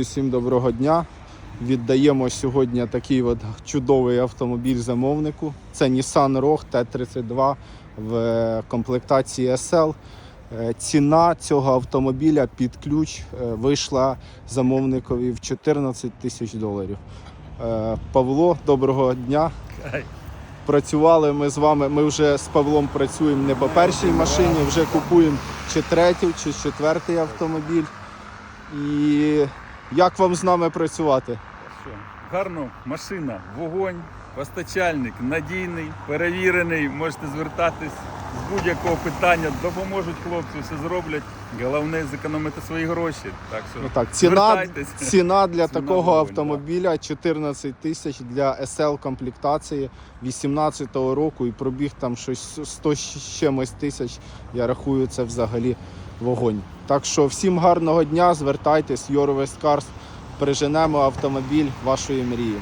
Всім доброго дня. Віддаємо сьогодні такий от чудовий автомобіль замовнику. Це Nissan Rogue T32 в комплектації SL. Е, Ціна цього автомобіля під ключ е, вийшла замовникові в 14 тисяч доларів. Е, Павло, доброго дня. Працювали ми з вами. Ми вже з Павлом працюємо не по першій машині, вже купуємо чи третю, чи четвертий автомобіль. І як вам з нами працювати? Що? Гарно, машина, вогонь, постачальник, надійний, перевірений. Можете звертатись з будь-якого питання, допоможуть хлопці, все зроблять. Головне зекономити свої гроші. Так що Ну так, ціна, ціна для Ціна такого вогонь, автомобіля 14 тисяч для SL комплектації 18-го року і пробіг там щось 100 з чимось тисяч. Я рахую, це взагалі вогонь. Так що всім гарного дня, звертайтесь, Your West Cars, переженемо автомобіль вашої мрії.